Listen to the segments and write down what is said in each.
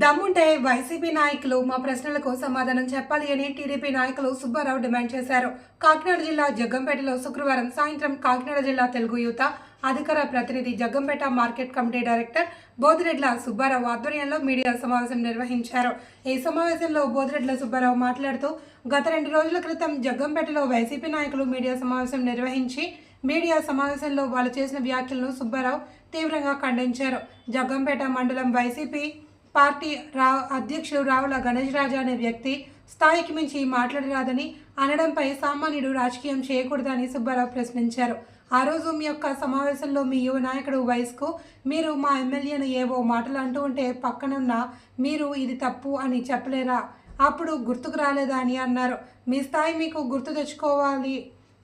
దమ్ముంటే వైసీపీ నాయకులు మా ప్రశ్నలకు సమాధానం చెప్పాలి అని టీడీపీ నాయకులు సుబ్బారావు డిమాండ్ చేశారు. కాకినాడ జిల్లా జగ్గంపేటలో శుక్రవారం సాయంత్రం కాకినాడ జిల్లా తెలుగు యువత అధికార ప్రతినిధి Jaggampeta market committee director Bodireddla Subbarao ఆధ్వర్యంలో మీడియా సమావేశం నిర్వహించారు. ఈ సమావేశంలో బోదిరెడ్ల సుబ్బారావు మాట్లాడుతూ గత రెండు రోజుల క్రితం జగ్గంపేటలో వైసీపీ నాయకులు మీడియా సమావేశం నిర్వహించి మీడియా సమావేశంలో వాళ్ళు చేసిన వ్యాఖ్యలను సుబ్బారావు తీవ్రంగా ఖండించారు. జగ్గంపేట మండలం వైసీపీ పార్టీ రా అధ్యక్షుడు రావుల గణేష్ రాజా అనే వ్యక్తి స్థాయికి మించి మాట్లాడరాదని అనడంపై సామాన్యుడు రాజకీయం చేయకూడదని సుబ్బారావు ప్రశ్నించారు. ఆ రోజు మీ యొక్క సమావేశంలో మీ యువ నాయకుడు వయస్కు మీరు మా ఎమ్మెల్యేను ఏవో మాటలు అంటూ ఉంటే పక్కనున్న మీరు ఇది తప్పు అని చెప్పలేరా? అప్పుడు గుర్తుకు రాలేదా అని అన్నారు. మీ స్థాయి మీకు గుర్తు తెచ్చుకోవాలి.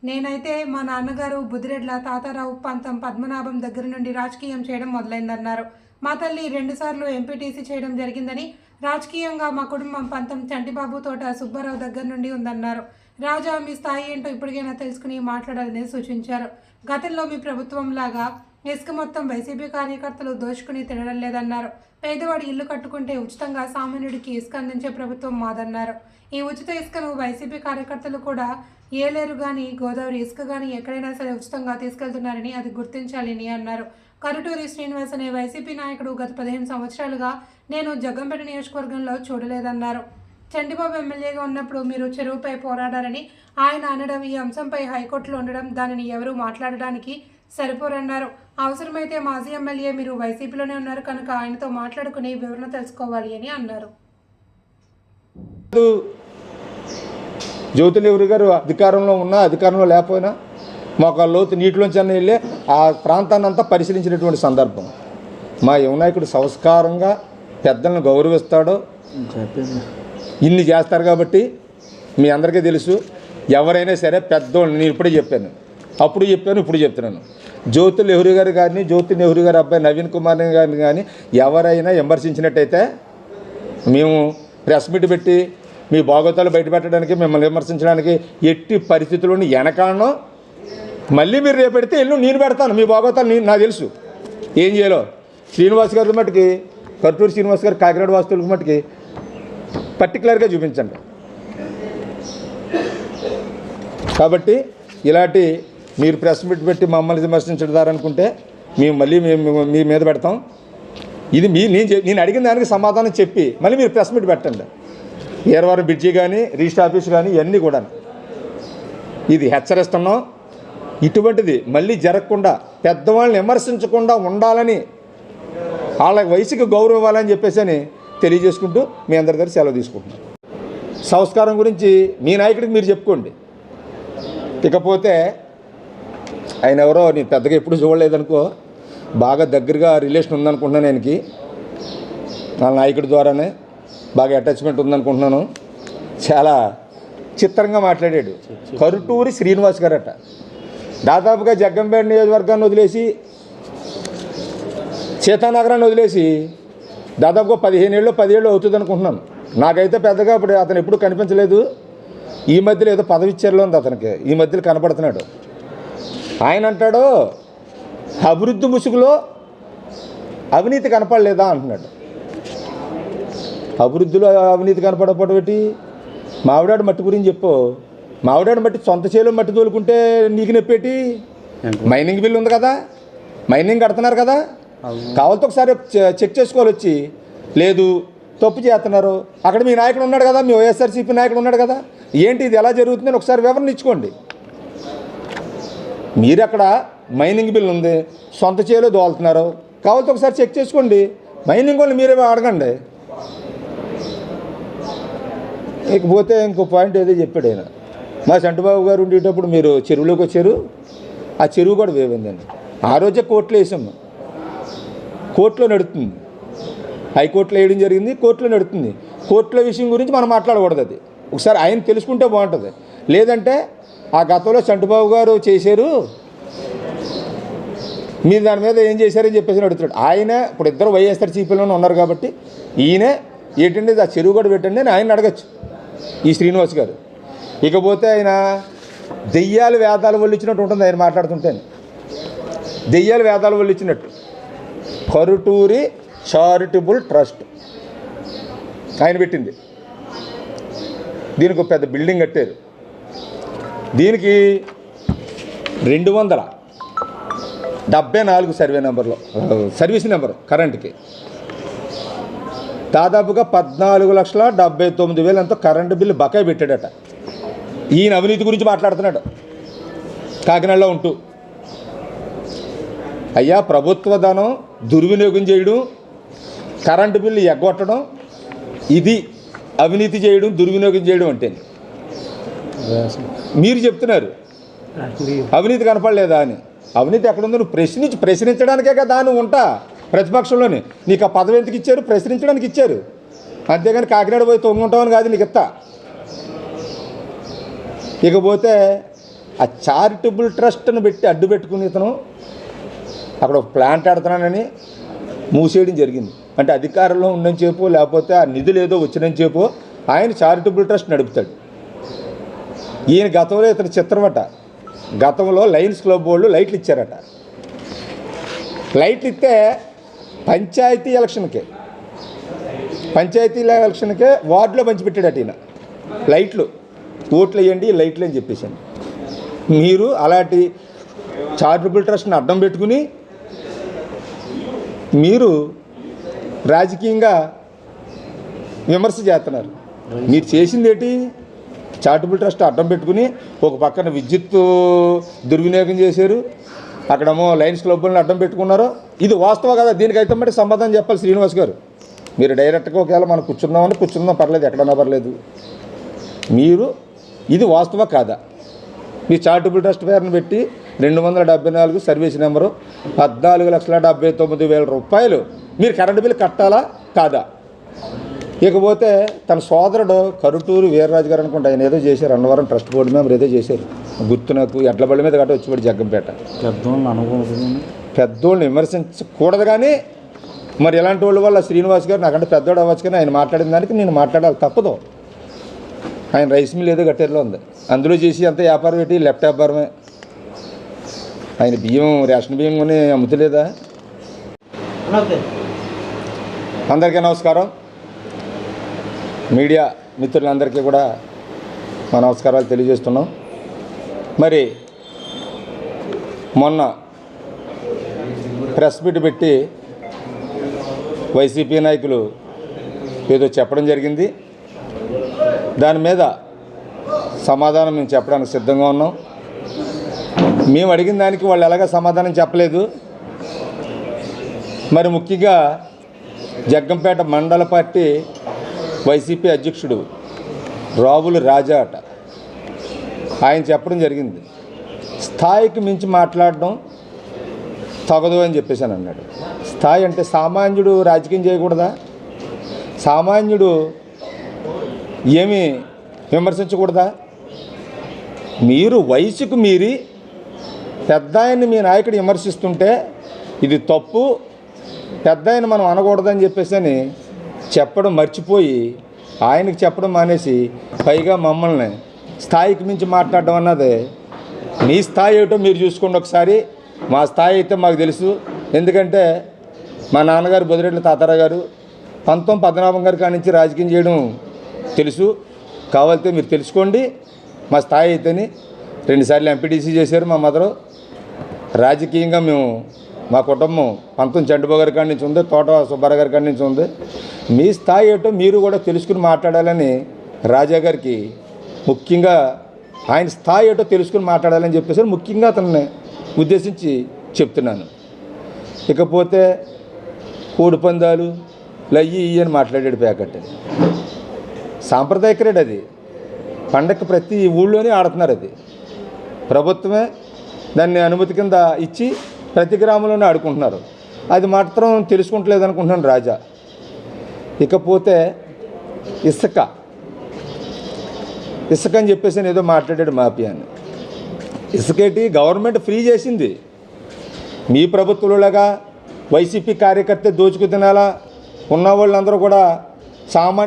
నేనైతే మా నాన్నగారు బుద్ధిరెడ్ల తాతారావు పంతం పద్మనాభం దగ్గర నుండి రాజకీయం చేయడం మొదలైందన్నారు. మా తల్లి రెండుసార్లు ఎంపీటీసీ చేయడం జరిగిందని రాజకీయంగా మా కుటుంబం పంతం చంటిబాబు తోట సుబ్బారావు దగ్గర నుండి ఉందన్నారు. రాజా మీ స్థాయి ఏంటో ఇప్పటికైనా తెలుసుకుని మాట్లాడాలని సూచించారు. గతంలో మీ ప్రభుత్వం లాగా ఇసుక మొత్తం వైసీపీ కార్యకర్తలు దోచుకుని తినడం లేదన్నారు. పేదవాడు ఇల్లు కట్టుకుంటే ఉచితంగా సామాన్యుడికి ఇసుక అందించే ప్రభుత్వం మాదన్నారు. ఈ ఉచిత ఇసుకను వైసీపీ కార్యకర్తలు కూడా ఏలేరు కానీ గోదావరి ఇసుక కానీ ఎక్కడైనా సరే ఉచితంగా తీసుకెళ్తున్నారని అది గుర్తించాలని అన్నారు. కరుటూరి శ్రీనివాస్ అనే వైసీపీ నాయకుడు గత పదిహేను సంవత్సరాలుగా నేను జగ్గంపేట నియోజకవర్గంలో చూడలేదన్నారు. చండీబాబు ఎమ్మెల్యేగా ఉన్నప్పుడు మీరు చెరువుపై పోరాడారని ఆయన అనడం ఈ అంశంపై హైకోర్టులో ఉండడం దానిని ఎవరూ మాట్లాడడానికి సరిపోరన్నారు. అవసరమైతే మాజీ ఎమ్మెల్యే మీరు వైసీపీలోనే ఉన్నారు కనుక ఆయనతో మాట్లాడుకుని వివరణ తెలుసుకోవాలి అని అన్నారు. జ్యోతి గారు అధికారంలో ఉన్నా అధికారంలో లేకపోయినా మాకు లోతు నీటిలోంచి అన్న వెళ్ళి ఆ ప్రాంతాన్ని అంతా పరిశీలించినటువంటి సందర్భం. మా యువనాయకుడు సంస్కారంగా పెద్దలను గౌరవిస్తాడు. ఇన్ని చేస్తారు కాబట్టి మీ అందరికీ తెలుసు ఎవరైనా సరే పెద్దోళ్ళు నేను ఇప్పుడే చెప్పాను. అప్పుడు చెప్పాను ఇప్పుడు చెప్తున్నాను. జ్యోతి నెహ్రూ గారు కానీ జ్యోతి నెహ్రూ గారి అబ్బాయి నవీన్ కుమార్ గారిని కానీ ఎవరైనా విమర్శించినట్టయితే మేము ప్రెస్ మీట్ పెట్టి మీ బాగోతాలు బయట పెట్టడానికి మిమ్మల్ని విమర్శించడానికి ఎట్టి పరిస్థితుల్లోని వెనకాలను మళ్ళీ మీరు రేపు పెడితే నేను పెడతాను మీ బాగోతాను నేను నాకు తెలుసు. ఏం చేయాలో? శ్రీనివాస్ గారి మట్టుకి కర్టూరు శ్రీనివాస్ గారు కాకినాడ వాస్తువులకు మట్టుకి పర్టికులర్గా చూపించండి. కాబట్టి ఇలాంటి మీరు ప్రెస్ మీట్ పెట్టి మమ్మల్ని విమర్శించడారనుకుంటే మేము మళ్ళీ మేము మీ మీద పెడతాం. ఇది మీ నేను నేను అడిగిన దానికి సమాధానం చెప్పి మళ్ళీ మీరు ప్రెస్ మీట్ పెట్టండి. ఏరవారం బ్రిడ్జి కానీ రిజిస్టర్ ఆఫీస్ కానీ ఇవన్నీ కూడా ఇది హెచ్చరిస్తున్నాం. ఇటువంటిది మళ్ళీ జరగకుండా పెద్దవాళ్ళని విమర్శించకుండా ఉండాలని వాళ్ళ వయసుకి గౌరవం ఇవ్వాలని చెప్పేసి అని తెలియజేసుకుంటూ మీ అందరి దగ్గర సెలవు తీసుకుంటున్నాం. సంస్కారం గురించి మీ నాయకుడికి మీరు చెప్పుకోండి. ఇకపోతే ఆయన ఎవరో నేను పెద్దగా ఎప్పుడు చూడలేదనుకో బాగా దగ్గరగా రిలేషన్ ఉందనుకుంటున్నాను ఆయనకి. నా నాయకుడి ద్వారానే బాగా అటాచ్మెంట్ ఉందనుకుంటున్నాను. చాలా చిత్రంగా మాట్లాడాడు. కరుటూరి శ్రీనివాస్ గారట. దాదాపుగా జగ్గంపేట నియోజకవర్గాన్ని వదిలేసి సీతానగరాన్ని వదిలేసి దాదాపుగా పదిహేను ఏళ్ళు పదిహేళ్ళు అవుతుంది అనుకుంటున్నాను. నాకైతే పెద్దగా ఇప్పుడు అతను ఎప్పుడు కనిపించలేదు. ఈ మధ్యలో ఏదో పదవి ఉంది అతనికి. ఈ మధ్యలో కనపడుతున్నాడు. ఆయన అంటాడు అభివృద్ధి ముసుగులో అవినీతి కనపడలేదా? అంటున్నాడు. అభివృద్ధిలో అవినీతి కనపడకపోవడం మావిడాడు మట్టి గురించి చెప్పు. మావిడాడు మట్టి సొంత చేలో మట్టి తోలుకుంటే నీకు నొప్పేటి? మైనింగ్ బిల్ ఉంది కదా? మైనింగ్ కడుతున్నారు కదా? కావాలతో ఒకసారి చెక్ చేసుకోవాలి వచ్చి. లేదు తప్పు చేస్తున్నారు. అక్కడ మీ నాయకుడు ఉన్నాడు కదా? మీ వైఎస్ఆర్సీపీ నాయకుడు ఉన్నాడు కదా? ఏంటి ఇది? ఎలా జరుగుతుందని ఒకసారి వివరణ ఇచ్చుకోండి. మీరు అక్కడ మైనింగ్ బిల్ ఉంది సొంత చేలో దోలుతున్నారు కావాలతో ఒకసారి చెక్ చేసుకోండి. మైనింగ్ వాళ్ళు మీరే అడగండి. ఇకపోతే ఇంకో పాయింట్ ఏదో చెప్పాడు ఆయన. మా చంటబాబు గారు ఉండేటప్పుడు మీరు చెరువులోకి వచ్చారు. ఆ చెరువు కూడా వేవిందండి ఆ రోజే కోర్టులో వేసాం. కోర్టులో నడుస్తుంది హైకోర్టులో వేయడం జరిగింది కోర్టులో నడుస్తుంది కోర్టుల విషయం గురించి మనం మాట్లాడకూడదు అది. ఒకసారి ఆయన తెలుసుకుంటే బాగుంటుంది. లేదంటే ఆ గతంలో చంటుబాబు గారు చేశారు మీరు దాని మీద ఏం చేశారని చెప్పేసి అడుగుతున్నాడు. ఆయన ఇప్పుడు ఇద్దరు వైఎస్ఆర్ చీపీలోనే ఉన్నారు కాబట్టి ఈయన ఏంటంటే ఆ చెరువు కూడా పెట్టండి అని ఆయన అడగచ్చు. ఈ శ్రీనివాస్ గారు. ఇకపోతే ఆయన దెయ్యాలు వేదాలు వల్లిచ్చినట్టు ఉంటుంది ఆయన మాట్లాడుతుంటే దెయ్యాలు వేదాలు వల్లిచ్చినట్టు. కరుటూరి చారిటబుల్ ట్రస్ట్ ఆయన పెట్టింది. దీనికి ఒక పెద్ద బిల్డింగ్ కట్టారు. దీనికి రెండు వందల డెబ్బై నాలుగు సర్వే నెంబర్లో సర్వీస్ నెంబర్ కరెంట్కి. దాదాపుగా పద్నాలుగు లక్షల డెబ్బై తొమ్మిది వేలు ఎంతో కరెంటు బిల్లు బకాయి పెట్టాడట. ఈయన అవినీతి గురించి మాట్లాడుతున్నాడు. కాకినాడలో ఉంటూ. అయ్యా ప్రభుత్వ ధనం దుర్వినియోగం చేయడం కరెంటు బిల్లు ఎగ్గొట్టడం ఇది అవినీతి చేయడం దుర్వినియోగం చేయడం అంటే. మీరు చెప్తున్నారు. అవినీతి కనపడలేదా అని. అవినీతి ఎక్కడుందో నువ్వు ప్రశ్నించి ప్రశ్నించడానికే కదా నువ్వు ఉంటా ప్రతిపక్షంలోనే. నీకు ఆ పదవి ఎందుకు ఇచ్చారు? ప్రశ్నించడానికి ఇచ్చారు. అంతేగాని కాకినాడ పోయి తొంగుంటామని కాదు నీకు ఇస్తా. ఇకపోతే ఆ చారిటబుల్ ట్రస్ట్ని పెట్టి అడ్డు పెట్టుకుని ఇతను అక్కడ ఒక ప్లాంట్ ఆడుతున్నానని మూసేయడం జరిగింది. అంటే అధికారంలో ఉండని చెప్పు లేకపోతే ఆ నిధులు ఏదో వచ్చినని చెప్పు ఆయన చారిటబుల్ ట్రస్ట్ నడుపుతాడు. ఈయన గతంలో ఇతని చిత్రమట గతంలో లయన్స్ క్లబ్ వాళ్ళు లైట్లు ఇచ్చారట. లైట్లు ఇస్తే పంచాయతీ ఎలక్షన్కే పంచాయతీ ఎలక్షన్కే వార్డులో పంచిపెట్టాడట ఈయన. లైట్లు. ఓట్లు వేయండి లైట్లు అని చెప్పేసాను మీరు అలాంటి చారిటబుల్ ట్రస్ట్ని అడ్డం పెట్టుకుని మీరు రాజకీయంగా విమర్శ చేస్తున్నారు. మీరు చేసింది ఏంటి చారిటబుల్ ట్రస్ట్ అడ్డం పెట్టుకుని ఒక పక్కన విద్యుత్ దుర్వినియోగం చేశారు. అక్కడేమో లైన్స్ క్లబ్లను అడ్డం పెట్టుకున్నారు. ఇది వాస్తవం కదా దీనికైతే మరి సమాధానం చెప్పాలి శ్రీనివాస్ గారు. మీరు డైరెక్ట్గా ఒకవేళ మనం కూర్చుందామని కూర్చుందాం పర్లేదు ఎక్కడన్నా పర్లేదు. మీరు ఇది వాస్తవ కాదా మీ చారిటబుల్ ట్రస్ట్ పేరును పెట్టి రెండు వందల డెబ్బై నాలుగు సర్వీస్ నెంబరు పద్నాలుగు లక్షల డెబ్బై తొమ్మిది వేల రూపాయలు. మీరు కరెంటు బిల్లు కట్టాలా? కాదా? ఇకపోతే తన సోదరుడు కరుటూరు వీర్రాజు గారు అనుకుంటా ఆయన ఏదో చేశారు అన్నవరం ట్రస్ట్ బోర్డు మెంబర్ ఏదో చేశారు. గుర్తు నాకు ఎడ్ల బళ్ళ మీద గట్ట వచ్చిపడి జగ్గంపేట. పెద్దోళ్ళని అనుకోకూడదు. పెద్దోళ్ళని విమర్శించకూడదు కానీ మరి ఇలాంటి వాళ్ళ వల్ల శ్రీనివాస్ గారు నాకంటే పెద్దోడు అవ్వచ్చు కానీ ఆయన మాట్లాడిన దానికి నేను మాట్లాడాలి తప్పదు. ఆయన రైస్ మిల్ ఏదో కట్టేరులో ఉంది. అందులో చేసి అంత వ్యాపారం పెట్టి లెఫ్ట్ వ్యాపారమే ఆయన బియ్యం రేషన్ బియ్యం కొని అమ్ముతలేదా? అందరికీ నమస్కారం. మీడియా మిత్రులందరికీ కూడా మా నమస్కారాలు తెలియజేస్తున్నాం. మరి మొన్న ప్రెస్ మీట్ పెట్టి వైసీపీ నాయకులు ఏదో చెప్పడం జరిగింది. దాని మీద సమాధానం మేము చెప్పడానికి సిద్ధంగా ఉన్నాం. మేము అడిగిన దానికి వాళ్ళు ఎలాగ సమాధానం చెప్పలేదు. మరి ముఖ్యంగా జగ్గంపేట మండల పార్టీ వైసీపీ అధ్యక్షుడు రావులు రాజా అట. ఆయన చెప్పడం జరిగింది. స్థాయికి మించి మాట్లాడడం తగదు అని చెప్పేసి అన్నాడు. స్థాయి అంటే సామాన్యుడు రాజకీయం చేయకూడదా? సామాన్యుడు ఏమి విమర్శించకూడదా? మీరు వయసుకు మీరి పెద్ద మీ నాయకుడు విమర్శిస్తుంటే ఇది తప్పు పెద్ద మనం అనకూడదని చెప్పేసి అని చెప్పడం మర్చిపోయి ఆయనకి చెప్పడం మానేసి పైగా మమ్మల్ని స్థాయికి మించి మాట్లాడడం అన్నది మీ స్థాయి ఏమిటో మీరు చూసుకోండి ఒకసారి. మా స్థాయి అయితే మాకు తెలుసు. ఎందుకంటే మా నాన్నగారు బొదిరెడ్ల తాతారా గారు పంతొమ్మిది పద్మనాభం గారి కానించి రాజకీయం చేయడం తెలుసు. కావాలితే మీరు తెలుసుకోండి. మా స్థాయి అయితేని రెండుసార్లు ఎంపీటీసీ చేశారు మా మదరు. రాజకీయంగా మేము మా కుటుంబం పంతం చండబాబు గారి కాడి నుంచి ఉంది తోట సుబ్బారావు గారి కాడి నుంచి ఉంది. మీ స్థాయి ఏటో మీరు కూడా తెలుసుకుని మాట్లాడాలని రాజా గారికి ముఖ్యంగా ఆయన స్థాయి ఏటో తెలుసుకుని మాట్లాడాలని చెప్పేసి ముఖ్యంగా అతన్ని ఉద్దేశించి చెప్తున్నాను. ఇకపోతే కోడి పందాలు లయ్యి ఇయ్యి అని మాట్లాడాడు ప్యాకెట్. సాంప్రదాయ క్రీడ అది. పండగ ప్రతి ఊళ్ళోనే ఆడుతున్నారు అది. ప్రభుత్వమే దాన్ని అనుమతి కింద ఇచ్చి ప్రతి గ్రామంలోనే ఆడుకుంటున్నారు. అది మాత్రం తెలుసుకుంటలేదు అనుకుంటున్నాను రాజా. ఇకపోతే ఇసుక. ఇసుక అని చెప్పేసి నేను ఏదో మాట్లాడాడు మాఫియాని ఇసుకేటి? గవర్నమెంట్ ఫ్రీ చేసింది. మీ ప్రభుత్వంలోలాగా వైసీపీ కార్యకర్త దోచుకు తినాలా? ఉన్న వాళ్ళందరూ కూడా సామాన్య